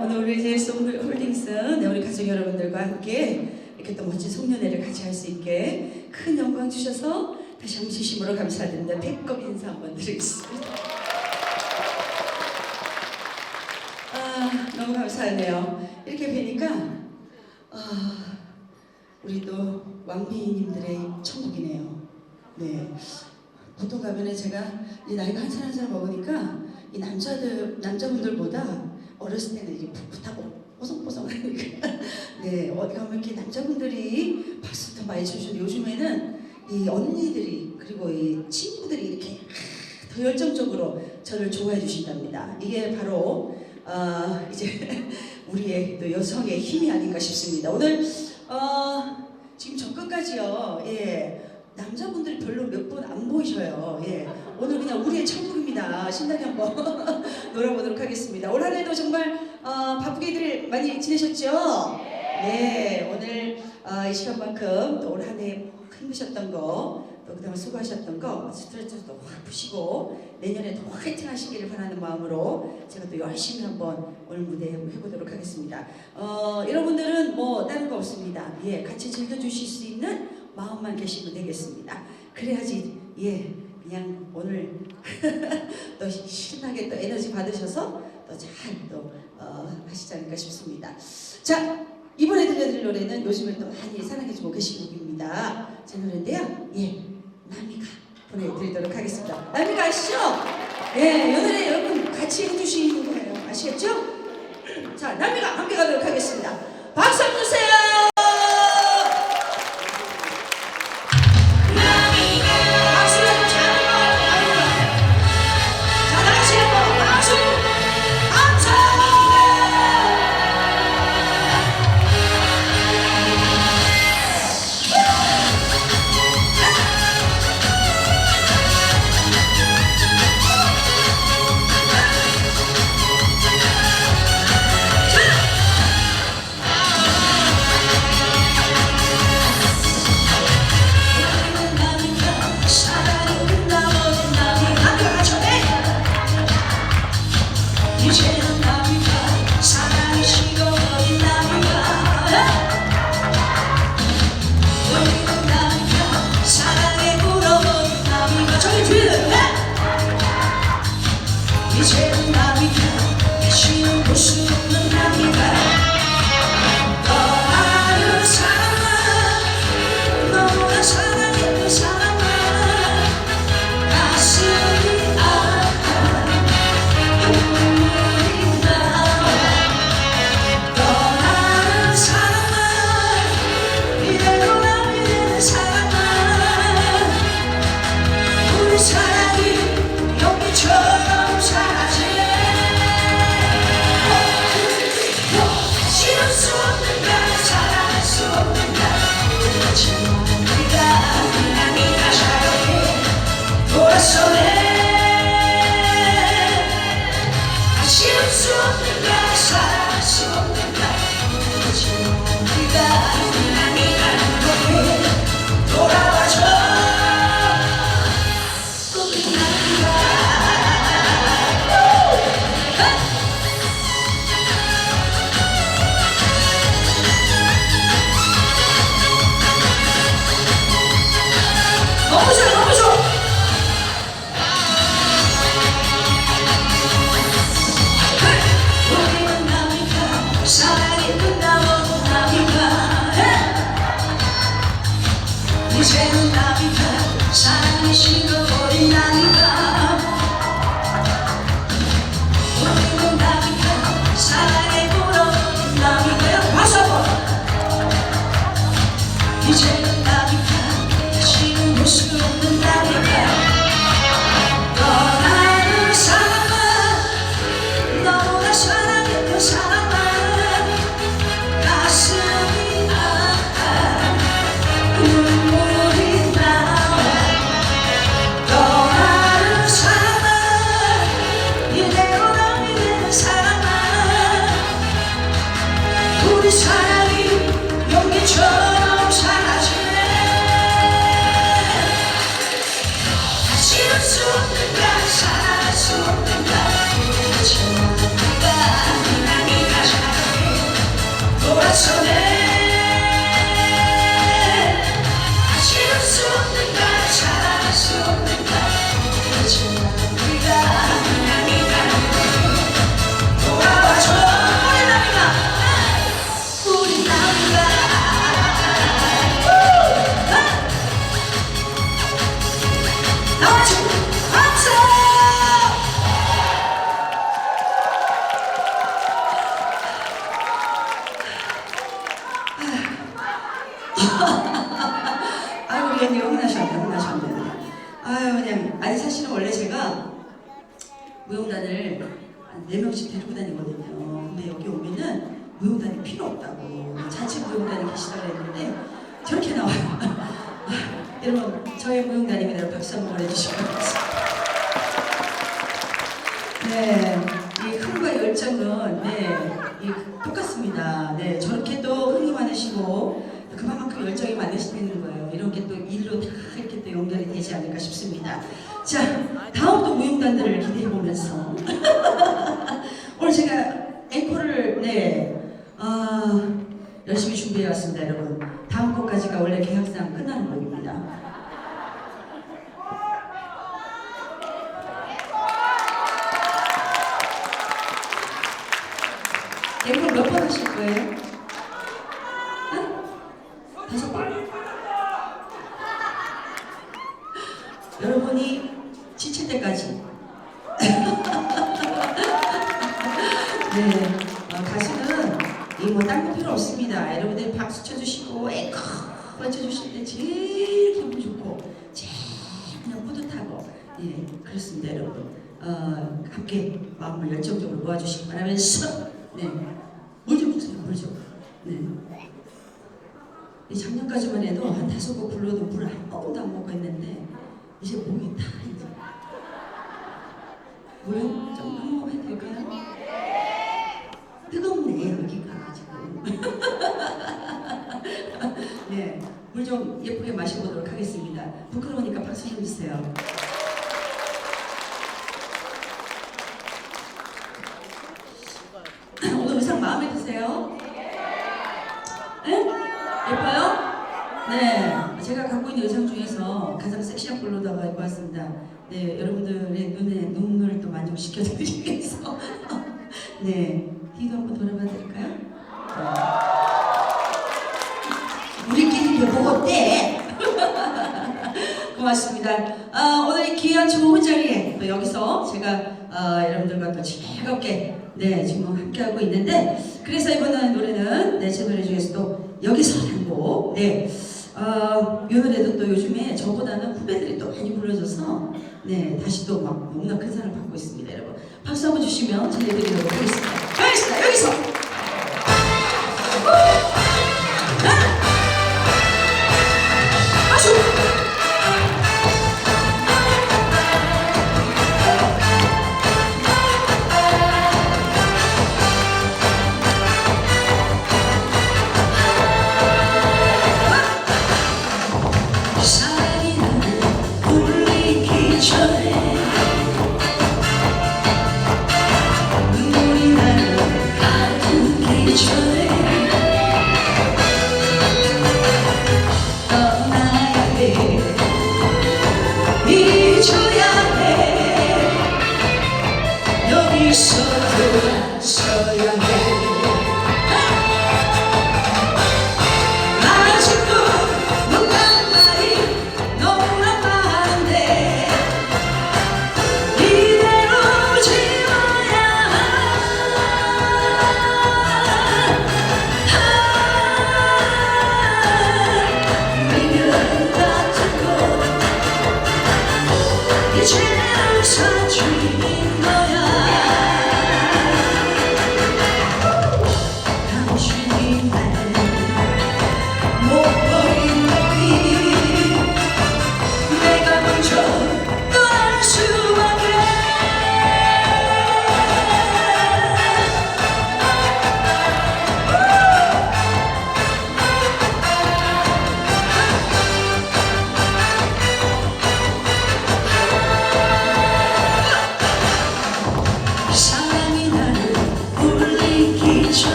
오늘 우리 제이스 홀딩스, 네, 우리 가족 여러분들과 함께 이렇게 또 멋진 송년회를 같이 할 수 있게 큰 영광 주셔서 다시 한번 진심으로 감사드립니다. 배꼽 인사 한번 드리겠습니다. 아, 너무 감사하네요. 이렇게 뵈니까 아, 우리 또 왕비님들의 천국이네요. 네. 보통 가면은 제가 이 나이가 한 살 한 살 먹으니까 이 남자들 남자분들보다 어렸을 때는 이게 풋풋하고 뽀송뽀송하니까 네 어디 가면 이렇게 남자분들이 박수 더 많이 쳐주는데 요즘에는 이 언니들이 그리고 이 친구들이 이렇게 더 열정적으로 저를 좋아해 주신답니다. 이게 바로 어, 이제 우리의 또 여성의 힘이 아닌가 싶습니다. 오늘 어, 지금 저 끝까지요. 예. 남자분들이 별로 몇 분 안 보이셔요. 예. 오늘 그냥 우리의 천국입니다. 신나게 한번 놀아보도록 하겠습니다. 올 한해도 정말 어, 바쁘게들 많이 지내셨죠? 네. 오늘 어, 이 시간만큼 또 올 한해 힘드셨던 거, 또 그동안 수고하셨던 거 스트레스도 확 푸시고 내년에 더 화이팅 하시기를 바라는 마음으로 제가 또 열심히 한번 오늘 무대 해보도록 하겠습니다. 어, 여러분들은 뭐 다른 거 없습니다. 예, 같이 즐겨주실 수 있는 마음만 계시면 되겠습니다. 그래야지 예 그냥 오늘 또 신나게 또 에너지 받으셔서 또 잘또 어, 하시지 않을까 싶습니다. 자 이번에 들려드릴 노래는 요즘에 또 많이 사랑해주고 계신 곡입니다. 제 노래인데요. 예 남이가 보내드리도록 하겠습니다. 남이가 아시죠? 예, 이 노래 여러분 같이 해주시는 거예요. 아시겠죠? 자 남이가 함께 가도록 하겠습니다. 박수 한번 주세요. 이제 나니까 다시는 볼수 없는 나 한 4명씩 데리고 다니거든요. 근데 여기 오면은 무용단이 필요 없다고 자체 무용단이 계시다고 했는데 저렇게 나와요. 여러분 저의 무용단입니다. 박수 한번 바랍니다. 네, 이 흥과 열정은 네, 이 똑같습니다. 네, 저렇게 또 흥이 많으시고 그만큼 열정이 많으시는 거예요. 이런 게 또 일로 다 이렇게 또 연결이 되지 않을까 싶습니다. 자, 다음 또 무용단들을 기대해 보면서 오늘 제가 앵콜을 네, 아, 열심히 준비해 왔습니다, 여러분. 다음 곡까지가 원래 계약상 끝나는 곡입니다. 앵콜 몇번 하실 거예요? 응? 다섯 번? 여러분이 지칠 때까지. 네, 어, 가수는 이뭐딴거 필요 없습니다. 여러분들 박수 쳐주시고 앵커 외쳐주실 때 제일 기분 좋고 제일 그냥 뿌듯하고 예 그렇습니다, 여러분. 어, 함께 마음을 열정적으로 모아주시기 바라면서 네, 물 좀 주세요, 물 좀. 네. 이 작년까지만 해도 한 다섯 곡 불러도 물 한 모금도 안 먹고 했는데 이제 몸이 다 이제 물좀 한 모금 해도 될까요? 뜨겁네 여기가 지금. 네, 물 좀 예쁘게 마셔보도록 하겠습니다. 부끄러우니까 박수 좀 주세요. 오늘 의상 마음에 드세요? 네? 예뻐요? 네, 의상 중에서 가장 섹시한 컬러다가 입고 왔습니다. 네, 여러분들의 눈에 눈을 또 만족시켜 드리기 위해서 네, 뒤도 한번 돌아봐 드릴까요? 네. 우리끼리 이게 뭐가 어때? 고맙습니다. 아, 오늘 이 귀한 좋은 자리에 또 여기서 제가 어, 여러분들과 또 즐겁게 네 지금 함께하고 있는데 그래서 이번 노래는 네, 제 노래 중에서 또 여기서 한곡 네. 어, 이 노래도 또 요즘에 저보다는 후배들이 또 많이 불러줘서 네 다시 또 막 너무나 큰 사랑을 받고 있습니다 여러분. 박수 한번 주시면 전해드리도록 하겠습니다. 가겠습니다. 여기서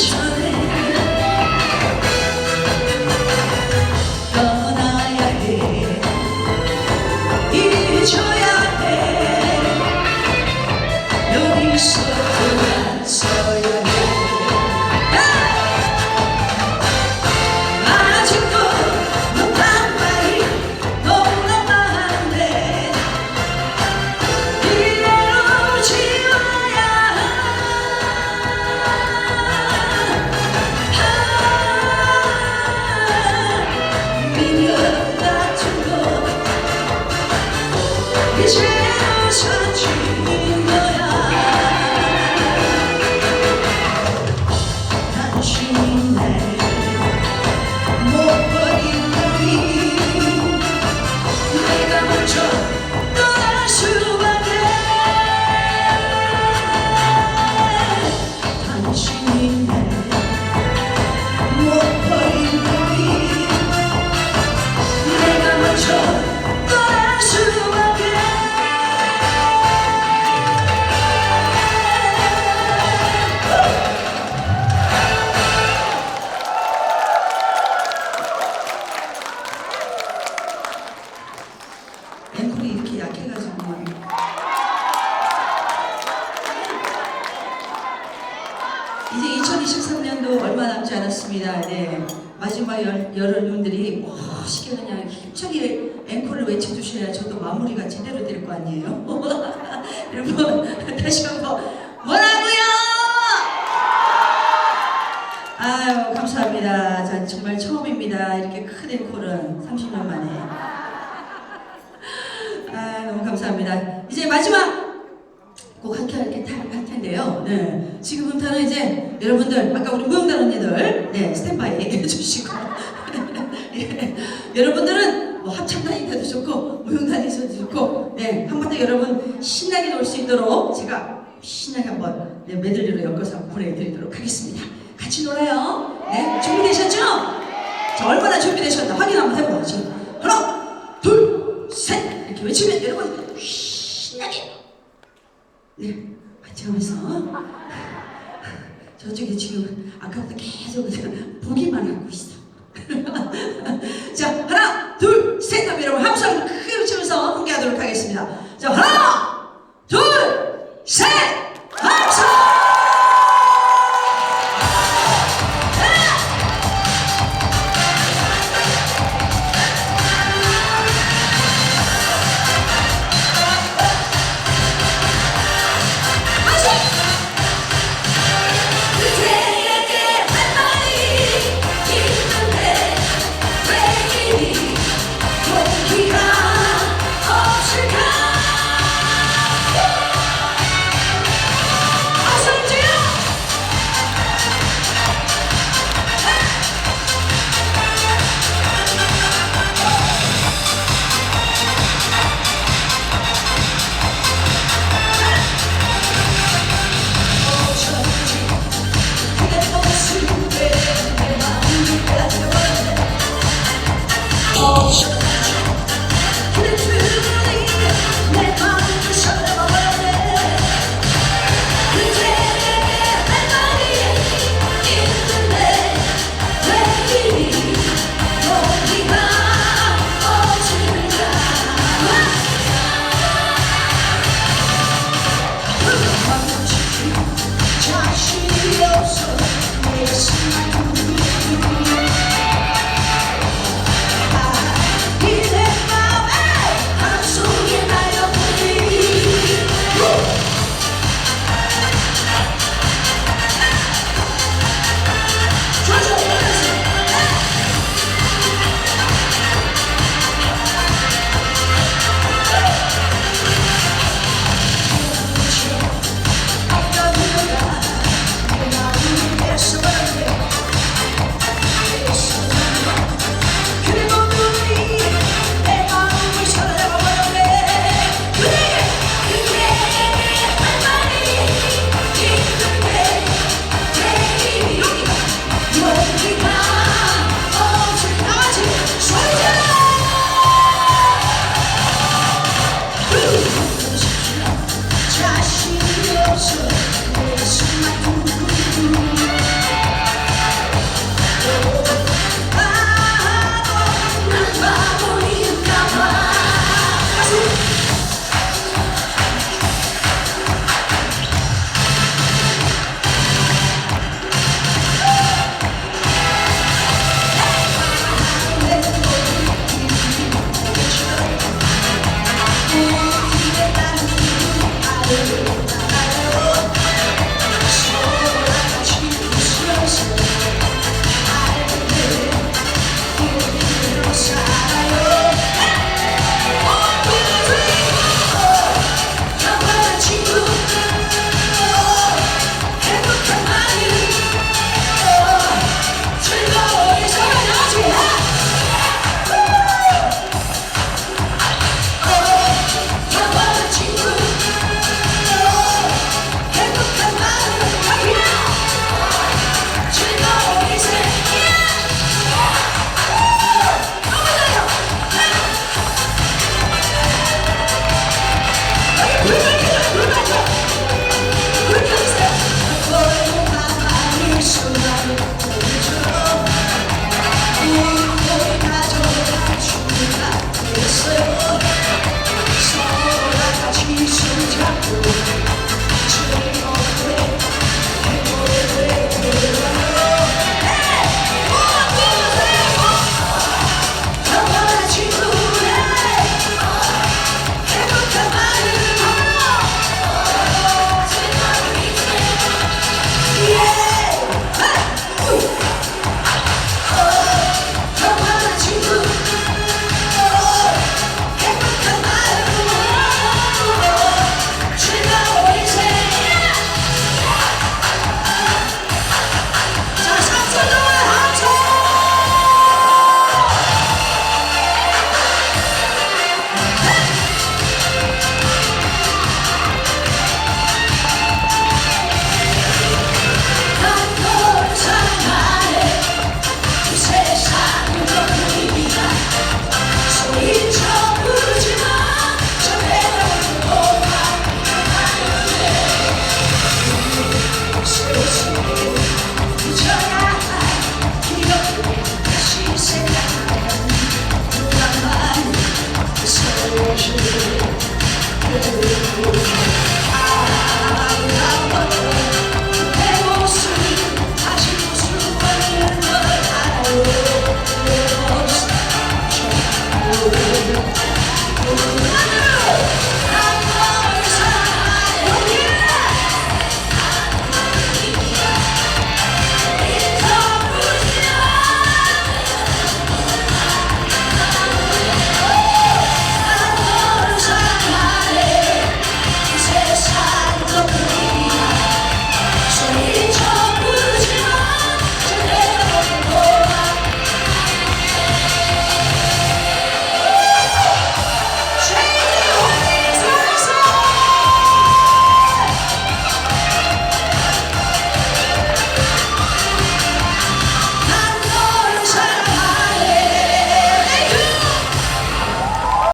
Thank you. 반갑습니다. 네. 마지막 여, 여러분들이 멋있게 그냥 힘차게 앵콜을 외쳐주셔야 저도 마무리가 제대로 될 거 아니에요? 여러분, 다시 한 번 뭐라고요? 아유, 감사합니다. 자, 정말 처음입니다. 이렇게 큰 앵콜은 30년 만에. 아, 너무 감사합니다. 이제 마지막 네. 지금부터는 이제 여러분들 아까 우리 무용단 언니들 네 스탠바이 해주시고 예. 여러분들은 뭐 합창단인데도 좋고 무용단에서도 좋고 네 한번 더 여러분 신나게 놀 수 있도록 제가 신나게 한번 네, 메들리로 엮어서 보내드리도록 하겠습니다. 같이 놀아요. 네 준비되셨죠? 자 얼마나 준비되셨나 확인 한번 해보죠. 하나 둘 셋 이렇게 외치면 여러분 신나게 네, 하면서 저쪽에 지금 아까부터 계속 보기만 하고 있어. 자, 하나, 둘, 셋 하면 여러분 함수 한번 크게 외치면서 함께 하도록 하겠습니다. 자, 하나, 둘, 셋, 함수! 모